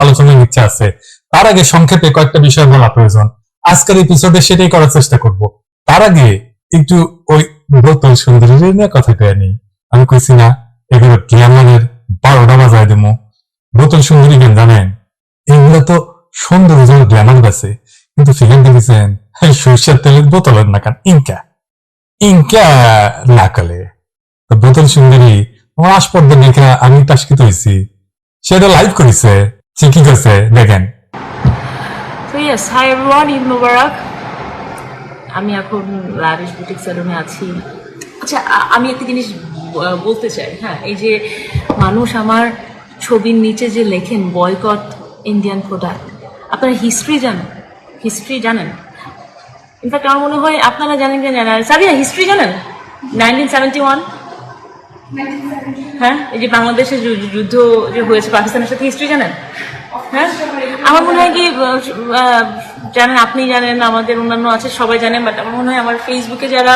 আলোচনার ইচ্ছা আছে। তার আগে সংক্ষেপে কয়েকটা বিষয় বলা প্রয়োজন। আজকের এপিসোডে সেটাই করার চেষ্টা করব। তার আগে একটু ওই বোতল সুন্দরী নিয়ে কথা কয়ে নেই। আমি কইছি না, এগুলো গ্ল্যামারের বারোটা বাজায় দেবো। বোতল সুন্দরী কেন জানেন? এগুলো তো সৌন্দর্য গ্ল্যামার গেছে কিন্তু ফিল্ম দেখেছেন সরষের তেলের বোতলের না কান, ইনকা। ইনকা লাকালে তো বোতল সুন্দরী আমার আসপর্দা দেখে আমি টাস্কিত হয়েছি সেটা লাইভ করেছে। সে কি করছে দেখেন। So yes, hi everyone, Eid Mubarak. আমি এখন লাভিশ বুটিক স্যালুনে আছি। আচ্ছা আমি একটা জিনিস বলতে চাই হ্যাঁ এই যে মানুষ আমার ছবির নিচে যে লেখেন বয়কট ইন্ডিয়ান প্রোডাক্ট আপনারা হিস্ট্রি জানেন? হিস্ট্রি জানেন? ইনফ্যাক্ট আমার মনে হয় আপনারা জানেন কি জানেন সাবিয়া হিস্ট্রি জানেন? নাইনটিন সেভেন্টি ওয়ান হ্যাঁ এই যে বাংলাদেশের যুদ্ধ যে হয়েছে পাকিস্তানের সাথে হিস্ট্রি জানেন? হ্যাঁ? আমার মনে হয় কি জানেন, আপনি জানেন, আমাদের অন্যান্য আছে, সবাই জানেন বাট আমার মনে হয় আমার ফেসবুকে যারা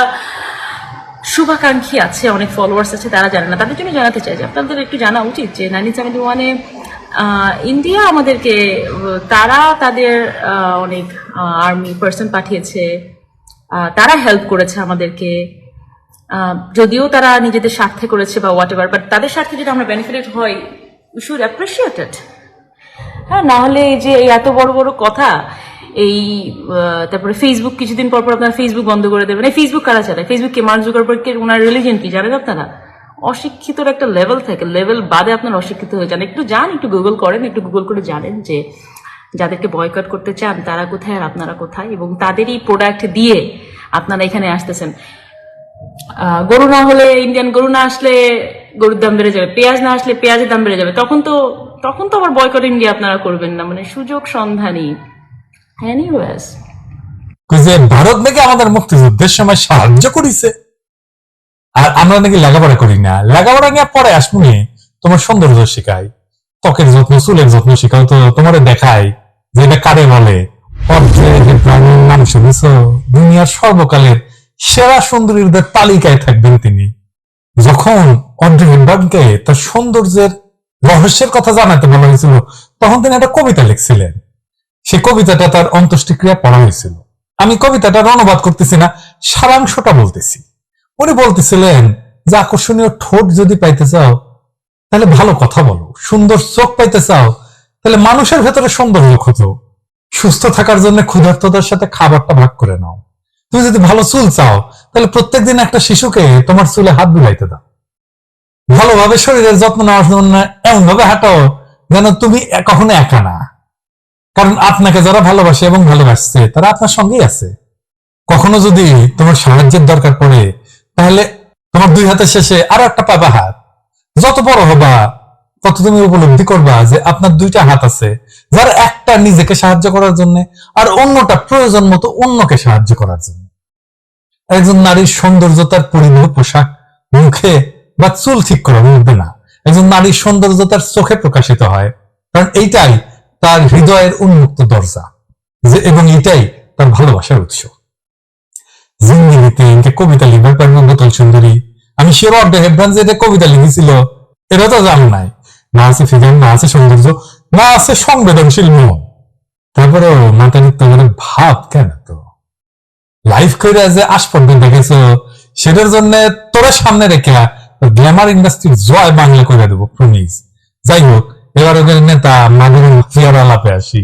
শুভাকাঙ্ক্ষী আছে, অনেক ফলোয়ার্স আছে, তারা জানে না। তাদের জন্য জানাতে চাই যে আপনাদের একটু জানা উচিত যে নাইনটিন সেভেন্টি ওয়ানে ইন্ডিয়া আমাদেরকে তারা তাদের অনেক আর্মি পার্সন পাঠিয়েছে তারা হেল্প করেছে আমাদেরকে যদিও তারা নিজেদের স্বার্থে করেছে বা হোয়াট এভার বাট তাদের স্বার্থে যদি আমরা বেনিফিটেড হই উই শুড অ্যাপ্রিসিয়েট ইট হ্যাঁ না হলে এই যে এত বড় বড় কথা, এই তারপরে ফেসবুক কিছুদিন পর পর আপনার ফেসবুক বন্ধ করে দেবেন। এই ফেসবুক কারা চালায়? ফেসবুক কে মার্ক জুকারবার্গের ওনার রিলিজন কি, জানেন আপনারা? অশিক্ষিতর একটা লেভেল থাকে লেভেল বাদে আপনার অশিক্ষিত হয়ে যান। একটু যান, একটু গুগল করেন, একটু গুগল করে জানেন যে যাদেরকে বয়কট করতে চান, তারা কোথায় আর আপনারা কোথায়? এবং তাদেরই প্রোডাক্ট দিয়ে আপনারা এখানে আসতেছেন। গরু না হলে ইন্ডিয়ান গরু না আসলে গরুর দাম বেড়ে যাবে, পেঁয়াজ না আসলে পেঁয়াজের দাম বেড়ে যাবে। তখন তো তখন তো আবার বয়কট ইন্ডিয়া আপনারা করবেন না মানে সুযোগ সন্ধানী। এনিওয়েজ যে ভারত নাকি আমাদের মুক্তিযুদ্ধের সময় সাহায্য করিছে। আর আমরা নাকি লেখাপড়া করি না। লেখাপড়া নিয়ে পরে আসবনি তোমার সৌন্দর্য শেখাই। ত্বকের যত্ন, চুলের যত্ন শেখাও তো তোমার দেখাই। যে এটা কারে বলে? দুনিয়ার সর্বকালের সেরা সুন্দরীদের তালিকায় থাকবেন তিনি। যখন অড্রি হেপবার্নকে তার সৌন্দর্যের রহস্যের কথা জানাতে বলা হয়েছিল তখন তিনি একটা কবিতা লিখছিলেন। সে কবিতাটা তার অন্ত্যেষ্টিক্রিয়া পড়া হয়েছিল। আমি কবিতাটার অনুবাদ করতেছি না, সারাংশটা বলতেছি। উনি বলতেছিলেন যে, আকর্ষণীয় ঠোঁট যদি পাইতে চাও, তাহলে ভালো কথা বলো। সুন্দর চোখ পাইতে চাও, তাহলে মানুষের ভেতরে সৌন্দর্য খোঁজো সুস্থ থাকার জন্য ক্ষুধার্তদের সাথে খাবারটা ভাগ করে নাও। তুমি যদি ভালো চুল চাও, তাহলে প্রত্যেকদিন একটা শিশুকে তোমার চুলে হাত বুলাইতে দাও। ভালোভাবে শরীরের যত্ন নেওয়ার জন্য এমন ভাবে হাঁটো যেন তুমি কখনো একা না। কারণ আপনাকে যারা ভালোবাসে এবং ভালোবাসছে, তারা আপনার সঙ্গেই আছে। কখনো যদি তোমার সাহায্যের দরকার পড়ে, তাহলে তোমার দুই হাতের শেষে আরও একটা পাবা হাত। যত বড় হবা, তত তুমি উপলব্ধি করবা যে আপনার দুইটা হাত আছে, যার একটা নিজেকে সাহায্য করার জন্য আর অন্যটা প্রয়োজন মতো অন্যকে সাহায্য করার জন্য। একজন নারীর সৌন্দর্য তার পরিধেয় পোশাক মুখে বা চুল ঠিক করার মধ্যে না। একজন নারীর সৌন্দর্য তার চোখে প্রকাশিত হয়। কারণ এইটাই তার হৃদয়ের উন্মুক্ত দরজা। যে এবং এটাই তার ভালোবাসার উৎস। জিন্দিগিতে ইনকে কবিতা লিখবার পারব বোতল সুন্দরী। আমি শিওর অর্ডে হেব্রান যে কবিতা লিখেছিল, এটা তো জান নাই। না আছে ফিগার, না আছে সৌন্দর্য, না আছে সংবেদনশীল মন। তারপরে মাতানিত্য মানে ভাব কেন তো লাইফ করে যে আজ পর্যন্ত দেখেছ, সেটার জন্য তোরা সামনে রেখে গ্ল্যামার ইন্ডাস্ট্রির জয় বাংলা করে দেবো প্রমিস যাই হোক, এবার ওদের নেতা মাধুরী ফিয়ার আলাপে আসি।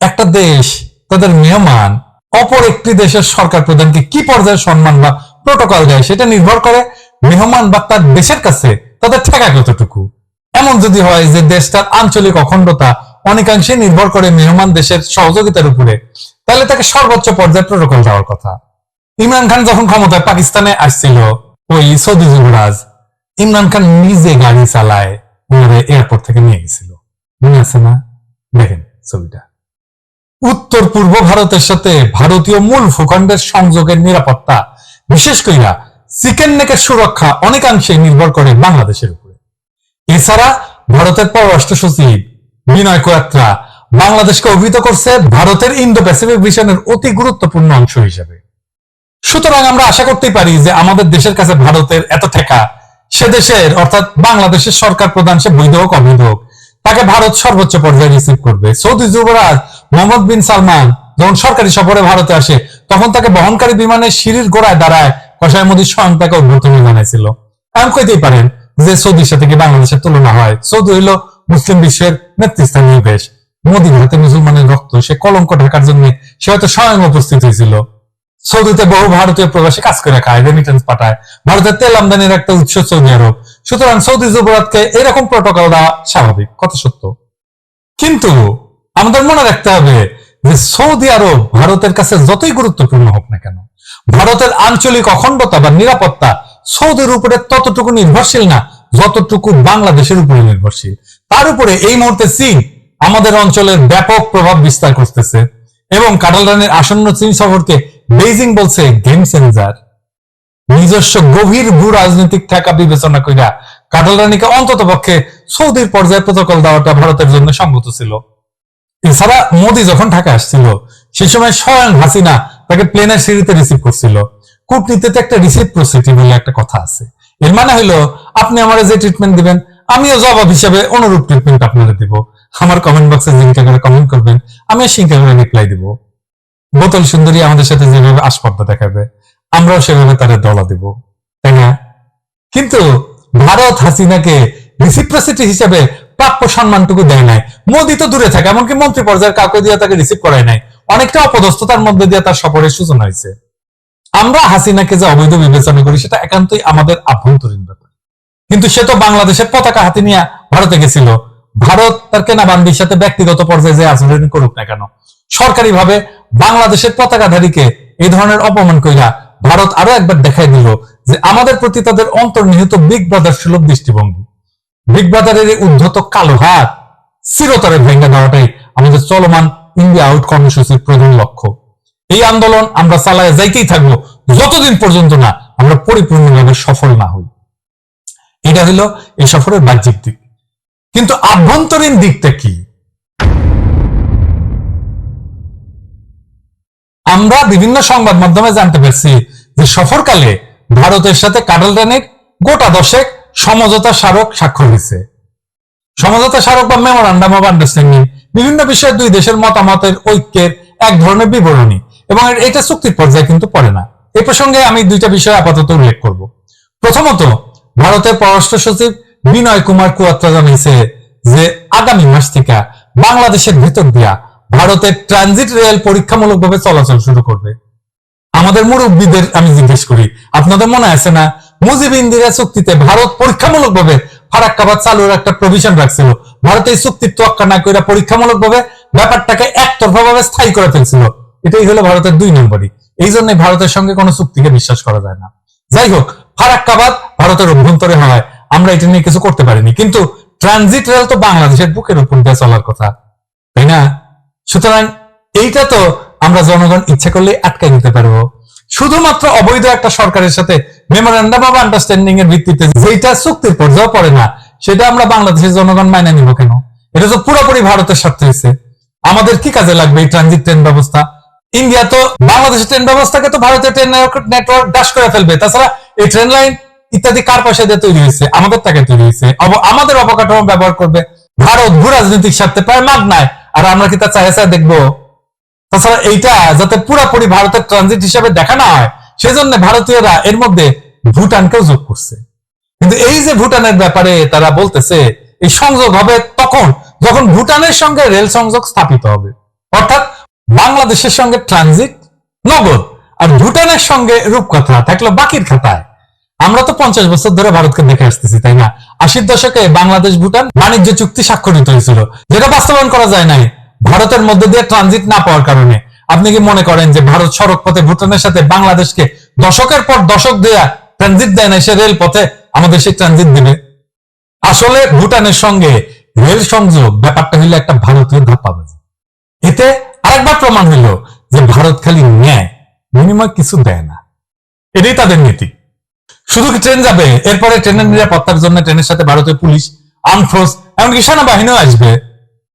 একটা দেশ তাদের মেহমান অপর একটি দেশের সরকার প্রধানকে কি পর্যায়ে সম্মান বা প্রোটোকল দেয় সেটা নির্ভর করে মেহমান বা তার দেশের কাছে তাদের ঠেকা কতটুকু। এমন যদি হয় যে দেশটার আঞ্চলিক অখণ্ডতা অনেকাংশে নির্ভর করে মেহমান দেশের সহযোগিতার উপরে, তাহলে তাকে সর্বোচ্চ পর্যায়ে প্রোটোকল দেওয়ার কথা। ইমরান খান যখন ক্ষমতায় পাকিস্তানে আসছিল, ওই সৌদি যুবরাজ ইমরান খান নিজে গাড়ি চালায় ওনারে এয়ারপোর্ট থেকে নিয়ে গেছিল। মনে আছে না? দেখেন ছবিটা। উত্তর পূর্ব ভারতের সাথে ভারতীয় মূল ভূখণ্ডের সংযোগের নিরাপত্তা, বিশেষ কইরা চিকেন নেকের সুরক্ষা অনেকাংশে নির্ভর করে বাংলাদেশের উপরে। এছাড়া ভারতের পররাষ্ট্র সচিব বিনয় কোয়াত্রা বাংলাদেশকে অভিহিত করছে ভারতের ইন্দো প্যাসিফিক মিশনের অতি গুরুত্বপূর্ণ অংশ হিসেবে। সুতরাং আমরা আশা করতেই পারি যে আমাদের দেশের কাছে ভারতের এত ঠেকা, সে দেশের, অর্থাৎ বাংলাদেশের সরকার প্রধান সে বৈধ হোক, অবৈধ হোক, তাকে ভারত সর্বোচ্চ পর্যায়ে রিসিভ করবে। সৌদি যুবরাজ মোহাম্মদ বিন সালমান যখন সরকারি সফরে ভারতে আসে, তখন তাকে বহনকারী বিমানের সিঁড়ির গোড়ায় দাঁড়ায় কষায় মোদী স্বয়ং তাকে অভ্যর্থনা জানাইছিল। এমন কইতেই পারেন যে সৌদির সাথে কি বাংলাদেশের তুলনা হয়? সৌদি হইল মুসলিম বিশ্বের নেতৃস্থানীয় দেশ। মোদী ভারতে মুসলমানের রক্ত, সে কলঙ্ক ঢাকার জন্য সে হয়তো স্বয়ং উপস্থিত হয়েছিল। সৌদিতে বহু ভারতীয় প্রবাসী কাজ করে খায় রেমিটেন্স পাঠায়। ভারতের তেল আমদানির একটা উৎস সৌদি আরব। সুতরাং সৌদি যুবরাজকে এরকম প্রোটোকল দেওয়া স্বাভাবিক, কথা সত্য। কিন্তু আমাদের মনে রাখতে হবে যে সৌদি আরব ভারতের কাছে যতই গুরুত্বপূর্ণ হোক না কেন, ভারতের আঞ্চলিক অখণ্ডতা বা নিরাপত্তা সৌদির উপরে ততটুকু নির্ভরশীল না, যতটুকু বাংলাদেশের উপরে নির্ভরশীল। তার উপরে এই মুহূর্তে চীন আমাদের অঞ্চলের ব্যাপক প্রভাব বিস্তার করতেছে এবং কাটাল আসন্ন চীন সফরকে বেইজিং বলছে, গেম চেঞ্জার, নিজস্ব গভীর ভূ রাজনৈতিক ঠেকা বিবেচনা কইরা কাটাল রানীকে অন্তত পক্ষে সৌদির পর্যায়ে প্রোটোকল দেওয়াটা ভারতের জন্য সঙ্গত ছিল। এছাড়া মোদী যখন ঢাকা আসছিল, সে সময় স্বয়ং হাসিনা তাকে প্লেনের সিঁড়িতে রিসিভ করছিল। কূটনীতিতে একটা রিসিভ প্রসিডিং বলে একটা কথা আছে। এর মানে হলো আপনি আমার যে ট্রিটমেন্ট দিবেন, আমিও জবাব হিসেবে অনুরূপ ট্রিটমেন্ট আপনারা দিব। আমার কমেন্ট বক্সে জিঙ্কা করে কমেন্ট করবেন, আমি সিঙ্কা করে রিপ্লাই দিব। বোতল সুন্দরী আমাদের সাথে যেভাবে আসপর্দা দেখাবে, আমরাও সেভাবে তাদের দলা দিব, তাই না? কিন্তু ভারত হাসিনাকে রিসিপ্রসিটি হিসেবে প্রাপ্য সম্মানটুকু দেয় নাই। মোদী তো দূরে থাকে, এমনকি মন্ত্রী পর্যায়ের কাউকে দিয়ে তাকে রিসিভ করায় নাই। অনেকটা অপদস্থতার মধ্যে দিয়ে তার সফরের সূচনা হয়েছে। আমরা হাসিনাকে যে অবৈধ বিবেচনা করি, সেটা একান্তই আমাদের আভ্যন্তরীণ ব্যাপার। কিন্তু সে তো বাংলাদেশের পতাকা হাতে নিয়ে ভারতে গেছিল। ভারত তার কেনাবান্দির সাথে ব্যক্তিগত পর্যায়ে যে আচরণ করুক না কেন, সরকারিভাবে বাংলাদেশের পতাকাধারীকে এই ধরনের অপমান কইরা ভারত আরও একবার দেখাই দিল যে আমাদের প্রতি তাদের অন্তর্নিহিত বিগ ব্রাদার সুলভ দৃষ্টিভঙ্গি। বিগ ব্রাদারের এই উদ্ধত কালো হাত চিরতরে ভেঙে দেওয়াটাই আমাদের চলমান ইন্ডিয়া আউট কর্মসূচির প্রধান লক্ষ্য। এই আন্দোলন আমরা চালায় যাইতেই থাকব, যতদিন পর্যন্ত না আমরা পরিপূর্ণভাবে সফল না হই। এটা হলো এই সফরের বাহ্যিক দিক। কিন্তু আভ্যন্তরীণ দিকটা কি? আমরা বিভিন্ন সংবাদ মাধ্যমে জানতে পারছি যে সফরকালে ভারতের সাথে কাটাল রানীর গোটা দশেক সমঝোতা স্মারক স্বাক্ষর হয়েছে। সমঝোতা স্মারক বা মেমোরান্ডাম অফ আন্ডারস্ট্যান্ডিং বিভিন্ন বিষয়ে দুই দেশের মতামতের ঐক্যের এক ধরনের বিবরণী এবং এটা চুক্তির পর্যায়ে কিন্তু পড়ে না। এ প্রসঙ্গে আমি দুইটা বিষয় আপাতত উল্লেখ করব। প্রথমত, ভারতের পররাষ্ট্র সচিব বিনয় কুমার কুয়াত্রা জানিয়েছে যে আগামী মাস থেকে বাংলাদেশের ভেতর দিয়া ভারতের ট্রানজিট রেল পরীক্ষামূলকভাবে চলাচল শুরু করবে। আমাদের মুরব্বীদের আমি জিজ্ঞেস করি, আপনাদের মনে আছে না? মুজিব ইন্দিরা চুক্তিতে ভারত পরীক্ষামূলকভাবে ফারাক্কাবাদ চালুর একটা প্রভিশন রাখছিল। ভারত এই চুক্তির তোয়াক্কা না করে পরীক্ষামূলকভাবে ব্যাপারটাকে একতরফা ভাবে স্থায়ী করে ফেলছিল। এটাই হলো ভারতের দুই নম্বরই। এই জন্য ভারতের সঙ্গে কোনো চুক্তিকে বিশ্বাস করা যায় না। যাই হোক, ফারাক্কাবাদ ভারতের অভ্যন্তরে হয়। আমরা এটা নিয়ে কিছু করতে পারিনি। কিন্তু ট্রানজিট রেল তো বাংলাদেশের বুকের উপর দিয়ে চলার কথা। তাই না? সুতরাং এইটা তো আমরা জনগণ ইচ্ছা করলে আটকাই নিতে পারব। শুধুমাত্র অবৈধ একটা সরকারের সাথে মেমোরেন্ডাম অফ আন্ডারস্ট্যান্ডিং এর ভিত্তিতে যেটা চুক্তির পর্যায়ে পড়ে না, সেটা আমরা বাংলাদেশের জনগণ মাইনে নিব কেন? এটা তো পুরোপুরি ভারতের স্বার্থে হয়েছে। আমাদের কি কাজে লাগবে এই ট্রানজিট ট্রেন ব্যবস্থা? ইন্ডিয়া তো বাংলাদেশের ট্রেন ব্যবস্থাকে তো ভারতের ট্রেন নেটওয়ার্ক ডাশ করে ফেলবে। তাছাড়া এই ট্রেন লাইন ইত্যাদি কার পয়সা দিয়ে তৈরি হয়েছে? আমাদের টাকা তৈরি হয়েছে। অব- আমাদের অবকাঠামো ব্যবহার করবে। ভারত ভূ রাজনৈতিক স্বার্থে প্রায় মাগ নাই আর আমরা কি তা চাহে চাহে দেখব? তাছাড়া এইটা যাতে পুরাপুরি ভারতের ট্রানজিট হিসাবে দেখা না হয়, সেজন্য ভারতীয়রা এর মধ্যে ভুটানকেও যোগ করছে। কিন্তু এই যে ভুটানের ব্যাপারে তারা বলতেছে, এই সংযোগ হবে তখন, যখন ভুটানের সঙ্গে রেল সংযোগ স্থাপিত হবে। অর্থাৎ বাংলাদেশের সঙ্গে ট্রানজিট নগদ, আর ভুটানের সঙ্গে রূপকথা থাকল বাকির খাতায়। আমরা তো পঞ্চাশ বছর ধরে ভারতকে দেখে আসতেছি, তাই না? আশির দশকে বাংলাদেশ ভুটান বাণিজ্য চুক্তি স্বাক্ষরিত হয়েছিল, যেটা বাস্তবায়ন করা যায় নাই, ভারতের মধ্যে দিয়ে ট্রানজিট না পাওয়ার কারণে। আপনি কি মনে করেন যে ভারত সড়ক পথে ভুটানের সাথে বাংলাদেশকে দশকের পর দশক দেয়া ট্রানজিট দেয় না সে রেল পথে আমাদের সেই ট্রানজিট দিবে? আসলে ভুটানের সঙ্গে রেল সংযোগ ব্যাপারটা হইল একটা ভারতীয় ধাপ্পাবাজি। এতে আরেকবার প্রমাণ হইল যে ভারত খালি নেয় বিনিময় কিছু দেয় না। এটাই তাদের নীতি। শুধু কি ট্রেন যাবে? এরপরে ট্রেনের নিরাপত্তার জন্য ট্রেনের সাথে ভারতের পুলিশ আর্ম ফোর্স এমনকি সেনাবাহিনীও আসবে।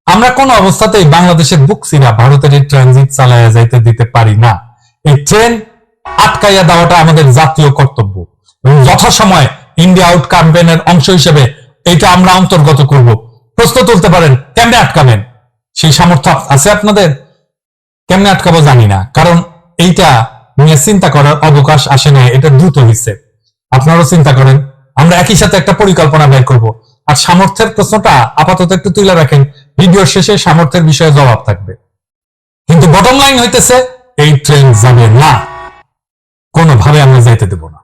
আমরা কোন অবস্থাতেই বাংলাদেশের বুকসিরা ভারতের এই ট্রানজিট চালাইয়া যাইতে দিতে পারি না। এই ট্রেন আটকাইয়া দেওয়াটা আমাদের জাতীয় কর্তব্য এবং যথাসময়ে ইন্ডিয়া আউট ক্যাম্পেইনের অংশ হিসেবে এটা আমরা অন্তর্গত করব। প্রশ্ন তুলতে পারেন, কেমনে আটকাবেন? সেই সামর্থ্য আছে আপনাদের? কেমনে আটকাবো জানি না, কারণ এইটা নিয়ে চিন্তা করার অবকাশ আসে না এটা দ্রুত হয়েছে আপনারাও চিন্তা করেন, আমরা একই সাথে একটা পরিকল্পনা বের করব। আর সামর্থ্যের প্রশ্নটা আপাতত একটু তুলে রাখেন, ভিডিও শেষে সামর্থ্যের বিষয়ে জবাব থাকবে। কিন্তু বটম লাইন হইতেছে, এই ট্রেন যাবে না। কোনোভাবে আমরা যাইতে দেব না।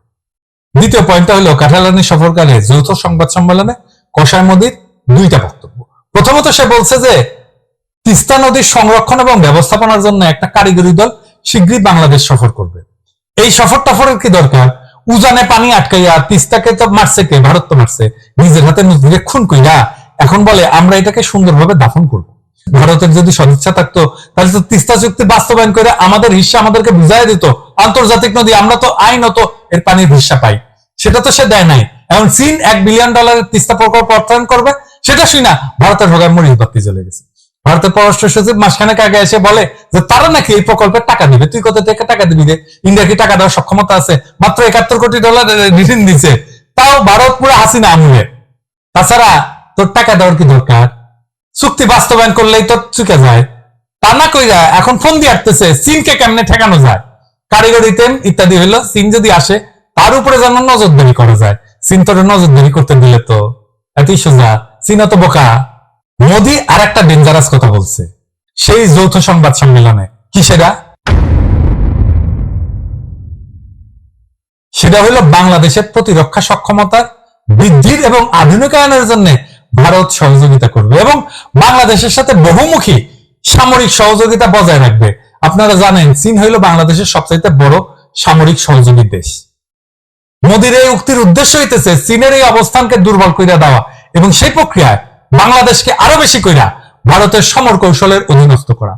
দ্বিতীয় পয়েন্টটা হলো, কাঠালানি সফরকালে যৌথ সংবাদ সম্মেলনে কষায় মোদীর দুইটা বক্তব্য। প্রথমত সে বলছে যে, তিস্তা নদীর সংরক্ষণ এবং ব্যবস্থাপনার জন্য একটা কারিগরি দল শীঘ্রই বাংলাদেশ সফর করবে। এই সফর টফরের কি দরকার? উজানে পানি আটকাইয়া তিস্তাকে তো মারছে কে? ভারত তো মারছে। নিজের হাতে নদীরে খুন কইরা এখন বলে, আমরা এটাকে সুন্দরভাবে দাফন করব। ভারতের যদি সদিচ্ছা থাকতো, তাহলে তো তিস্তা চুক্তি বাস্তবায়ন করে আমাদের হিস্সা আমাদেরকে বুঝাই দিত, আন্তর্জাতিক নদী, আমরা তো আইনত এর পানির হিস্সা পাই। সেটা তো সে দেয় নাই। এখন চীন এক বিলিয়ন ডলারের তিস্তা প্রকল্প অর্থায়ন করবে, সেটা শুই না ভারতের ভোগায় মরিচ বাতি চলে গেছে। ভারতের পররাষ্ট্র সচিব মাসখানেক আগে এসে বলে যে, তারা নাকি এই প্রকল্পের টাকা দিবে? তুই কত থেকে টাকা দিবি রে? ইন্ডিয়া কি টাকা দেওয়ার সক্ষমতা আছে? মাত্র একাত্তর কোটি ডলার ঋণ দিছে। তাও ভারত পুরো হাসিনা আমলে তাছাড়া তোর টাকা দেওয়ার কি দরকার? চুক্তি বাস্তবায়ন করলেই তো চুকে যায়। তা না কইরা এখন ফোন দিয়ে আসতেছে চীনকে কেমনে ঠেকানো যায়? কারিগরি তেল ইত্যাদি হইল চীন যদি আসে, তার উপরে যেন নজরদারি করা যায়। চীন তোর নজরদারি করতে দিলে তো। এতই সোজা। চীন তো বোকা। মোদি আর একটা ডেঞ্জারাস কথা বলছে। সেই যৌথ সংবাদ সম্মেলনে। কি সেটা? সেটা হলো বাংলাদেশের প্রতিরক্ষা সক্ষমতার বৃদ্ধির এবং আধুনিকায়নের জন্য ভারত সহযোগিতা করবে এবং বাংলাদেশের সাথে বহুমুখী সামরিক সহযোগিতা বজায় রাখবে। আপনারা জানেন, চীন হইল বাংলাদেশের সবচাইতে বড় সামরিক সহযোগী দেশ। মোদির এই উক্তির উদ্দেশ্য হইতেছে, চীনের এই অবস্থানকে দুর্বল কইরা দেওয়া এবং সেই প্রক্রিয়ায় বাংলাদেশকে আরও বেশি কইরা ভারতের সমর কৌশলের অধীনস্থ করা।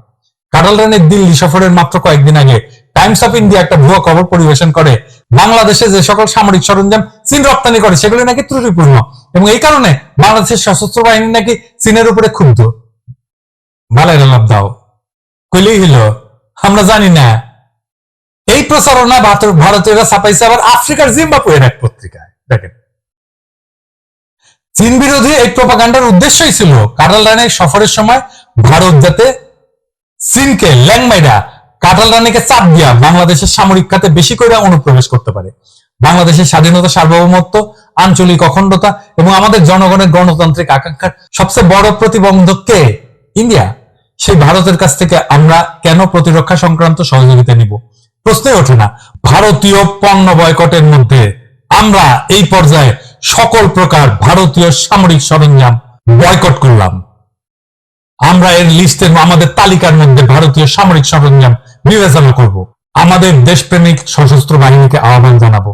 কাটাল রানের দিল্লি সফরের মাত্র কয়েকদিন আগে টাইমস অফ ইন্ডিয়া একটা ভুয়া খবর পরিবেশন করে, বাংলাদেশে যে সকল সামরিক সরঞ্জাম চীন রপ্তানি করে, সেগুলি নাকি ত্রুটিপূর্ণ এবং এই কারণে বাংলাদেশের সশস্ত্র বাহিনী নাকি চীনের উপরে ক্ষুব্ধ। ভালাই লাভ দাও। কইলেই হইল, আমরা জানি না। এই প্রচারণা ভারতীয়রা ছাপাইছে আবার আফ্রিকার জিম্বাবুয়ের এক পত্রিকায়। দেখেন। চীন বিরোধী এই প্রপাগান্ডার উদ্দেশ্যই ছিল কাটাল রানের সফরের সময় ভারত যাতে চীনকে ল্যাংমাইরা কাটাল রানীকে চাপ দিয়া বাংলাদেশের সামরিক খাতে বেশি করে অনুপ্রবেশ করতে পারে। বাংলাদেশের স্বাধীনতা, সার্বভৌমত্ব, আঞ্চলিক অখণ্ডতা এবং আমাদের জনগণের গণতান্ত্রিক আকাঙ্ক্ষার সবচেয়ে বড় প্রতিবন্ধক কে? ইন্ডিয়া। সেই ভারতের কাছ থেকে আমরা কেন প্রতিরক্ষা সংক্রান্ত সহযোগিতা নিব? প্রশ্নই ওঠে না। ভারতীয় পণ্য বয়কটের মধ্যে আমরা এই পর্যায়ে সকল প্রকার ভারতীয় সামরিক সরঞ্জাম বয়কট করলাম। আমরা এর লিস্টের আমাদের তালিকার মধ্যে ভারতীয় সামরিক সরঞ্জাম বিবেচনা করব। আমাদের দেশপ্রেমিক সশস্ত্র বাহিনীকে আহ্বান জানাব।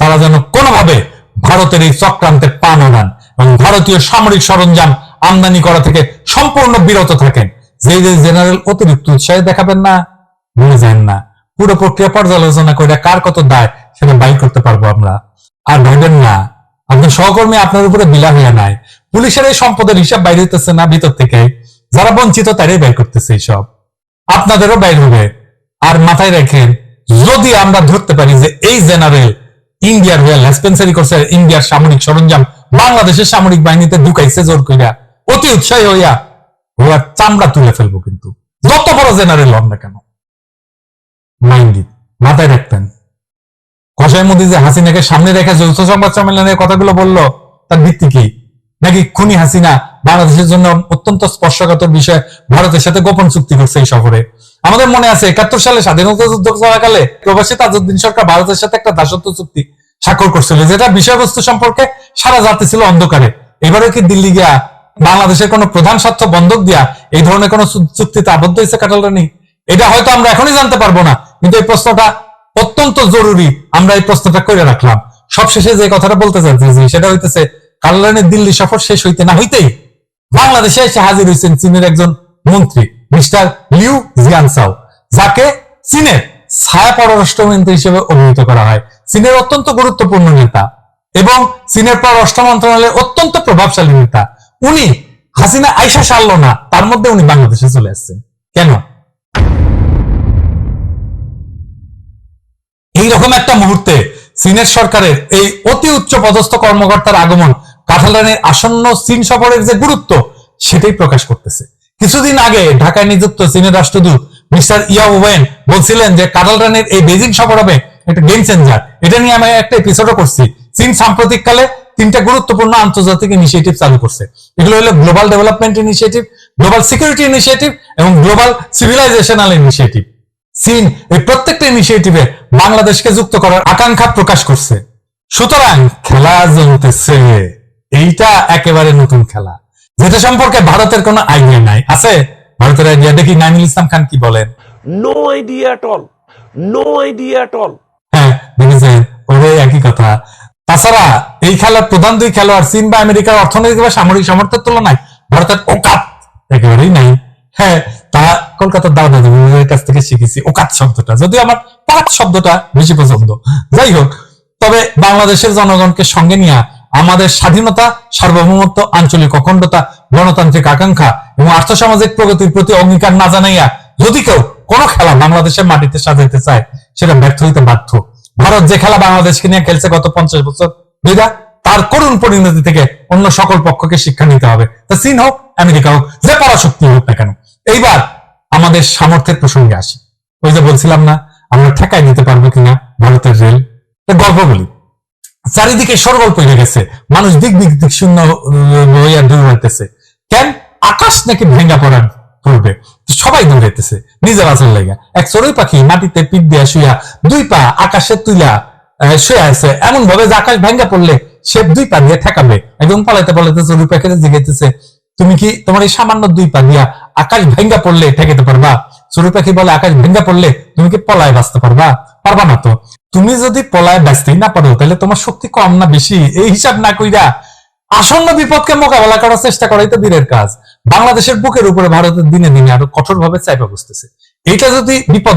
তারা যেন কোনোভাবে ভারতের এই চক্রান্তে পা না দেন এবং ভারতীয় সামরিক সরঞ্জাম আমদানি করা থেকে সম্পূর্ণ বিরত থাকেন। যে যে জেনারেল অতিরিক্ত উৎসাহে দেখাবেন না, ভুলে যান না। পুরো প্রক্রিয়া পর্যালোচনা করে কার কত দায় সেটা বাইর করতে পারব আমরা। আর ভাইবেন না আপনার সহকর্মী আপনার উপরে বিলা হইয়া নাই। পুলিশের এই সম্পদের হিসাব বাইরে হইতেছে না ভিতর থেকে। যারা বঞ্চিত, তারাই ব্যয় করতেছে এইসব। আপনাদেরও ব্যয় হবে। আর মাথায় রাখেন, যদি আমরা ধরতে পারি যে এই জেনারেল ইন্ডিয়ার হয়ে লেসপেন্সারি করছে, ইন্ডিয়ার সামরিক সরঞ্জাম বাংলাদেশের সামরিক বাহিনীতে ঢুকাইছে জোর কইরা, অতি উৎসাহী হইয়া আর চামড়া তুলে ফেলব কিন্তু। যত বড় জেনারেল হন না কেন? মাইন্ড মাথায় রাখতেন মোদী যে হাসিনাকে সামনে রেখে যৌথ সংবাদ সম্মেলনের কথাগুলো বলল, তার ভিত্তি কি? নাকি খুনি হাসিনা বাংলাদেশের জন্য অত্যন্ত স্পর্শকাতর বিষয়, ভারতের সাথে গোপন চুক্তি করছে এই সফরে? আমাদের মনে আছে, একাত্তর সালে স্বাধীনতা যুদ্ধ চলাকালে প্রবাসী তাজউদ্দিন সরকার ভারতের সাথে একটা দাসত্ব চুক্তি স্বাক্ষর করছিল, যেটা বিষয়বস্তু সম্পর্কে সারা জাতি ছিল অন্ধকারে। এবারে কি দিল্লি গিয়া বাংলাদেশের কোন প্রধান স্বার্থ বন্ধক দিয়া এই ধরনের কোন চুক্তিতে আবদ্ধ হয়েছে কাটাল রানী এটা হয়তো আমরা এখনই জানতে পারব না, কিন্তু এই প্রশ্নটা অত্যন্ত জরুরি আমরা এই প্রশ্নটা করে রাখলাম। সবশেষে যে কথাটা বলতে চাইতেছি সেটা হইতেছে, কালারানের দিল্লি সফর শেষ হইতে না হইতেই বাংলাদেশে এসে হাজির হয়েছেন চীনের একজন মন্ত্রী, মিস্টার লিউ জিয়ানসাও, যাকে চীনের ছায়া পররাষ্ট্রমন্ত্রী হিসেবে অভিহিত করা হয়। চীনের অত্যন্ত গুরুত্বপূর্ণ নেতা এবং চীনের পররাষ্ট্র মন্ত্রণালয়ের অত্যন্ত প্রভাবশালী নেতা। উনি হাসিনা আইসা সারল না, তার মধ্যে উনি বাংলাদেশে চলে আসছেন। কেন? এইরকম একটা মুহূর্তে চীনের সরকারের এই অতি উচ্চ পদস্থ কর্মকর্তার আগমন কাঠালানের আসন্ন চীন সফরের যে গুরুত্ব, সেটাই প্রকাশ করতেছে। কিছুদিন আগে ঢাকায় নিযুক্ত চীনের রাষ্ট্রদূত মিস্টার ইয়া ওয়েন বলছিলেন যে কাটালরানের এই বেজিং সফর হবে একটা গেম চেঞ্জার এটা নিয়ে আমি একটা এপিসোডও করছি। চীন সাম্প্রতিককালে তিনটা গুরুত্বপূর্ণ আন্তর্জাতিক ইনিশিয়েটিভ চালু করছে। এগুলো হলো global development initiative global security initiative এবং গ্লোবাল সিভিলাইজেশনাল ইনিশিয়েটিভ চীন এই প্রত্যেকটা ইনিশিয়েটিভে বাংলাদেশকে যুক্ত করার আকাঙ্ক্ষা প্রকাশ করছে। সুতরাং খেলা জমতেছে। এইটা একেবারে নতুন খেলা। যেটা সম্পর্কে ভারতের কোনো আইডিয়া নাই। আছে? ভারতের আইডিয়া দেখি নাইমুল ইসলাম খান কি বলেন। No idea at all. No idea at all. হ্যাঁ দেখেছেন? ওরে একই কথা। তাছাড়া এই খেলার প্রধান দুই খেলোয়াড় চীন বা আমেরিকার অর্থনৈতিক বা সামরিক সামর্থ্যের তুলনায় ভারতের ওকাত একেবারেই নাই। হ্যাঁ তা কলকাতার দাদা দাদুদের কাছ থেকে শিখেছি। ওকাত শব্দটা? যদিও আমার পাত শব্দটা বেশি পছন্দ। যাই হোক, তবে বাংলাদেশের জনগণকে সঙ্গে নিয়ে আমাদের স্বাধীনতা, সার্বভৌমত্ব, আঞ্চলিক অখণ্ডতা, গণতান্ত্রিক আকাঙ্ক্ষা এবং আর্থসামাজিক প্রগতির প্রতি অঙ্গীকার না জানাইয়া যদি কেউ কোনো খেলা বাংলাদেশের মাটিতে সাজাইতে চায়, সেটা ব্যর্থ হইতে বাধ্য। ভারত যে খেলা বাংলাদেশকে নিয়ে খেলছে গত পঞ্চাশ বছর, বেদা, তার করুণ পরিণতি থেকে অন্য সকল পক্ষকে শিক্ষা নিতে হবে। তা চীন হোক, আমেরিকা হোক, যে পরাশক্তি হোক না কেন। এইবার আমাদের সামর্থ্যের প্রসঙ্গে আসি। ওই যে বলছিলাম না, আমরা ঠেকাই দিতে পারব কিনা ভারতের রেল? গল্প বলি চারিদিকে সরগোল পড়ে গেছে মানুষ দিক দিক দিক শূন্য হইয়া দৌড়াইতেছে কেন? আকাশ নাকি ভেঙ্গা পড়ার তো সবাই দৌড়াইতেছে, নিজের আচল লেগা এক চড়ুই পাখি মাটিতে পিঠ দিয়া শুয়া দুই পা আকাশে তুইলা শুয়ে আছে। এমন ভাবে যে আকাশ ভেঙ্গা পড়লে সে দুই পা দিয়ে ঠেকাবে। একদম পালাইতে পালাইতে চড়ুই পাখিতে জিগাইতেছে তুমি কি তোমার এই সামান্য দুই পা দিয়া আকাশ ভেঙ্গা পড়লে ঠেকাতে পারবা? চড়ুই পাখি বলে, আকাশ ভেঙ্গা পড়লে তুমি কি পলায় বাঁচতে পারবা? পারবা না তো। তুমি যদি পলায় বাঁচতেই না পারো, তাহলে তোমার শক্তি কম না বেশি? এই হিসাব না কইরা আসন্ন বিপদকে মোকাবেলা করার চেষ্টা করাই তো বীরের কাজ। বাংলাদেশের বুকের উপরে ভারতের দিনে দিনে আরও কঠোরভাবে চাইপা বসতেছে। এটা যদি বিপদ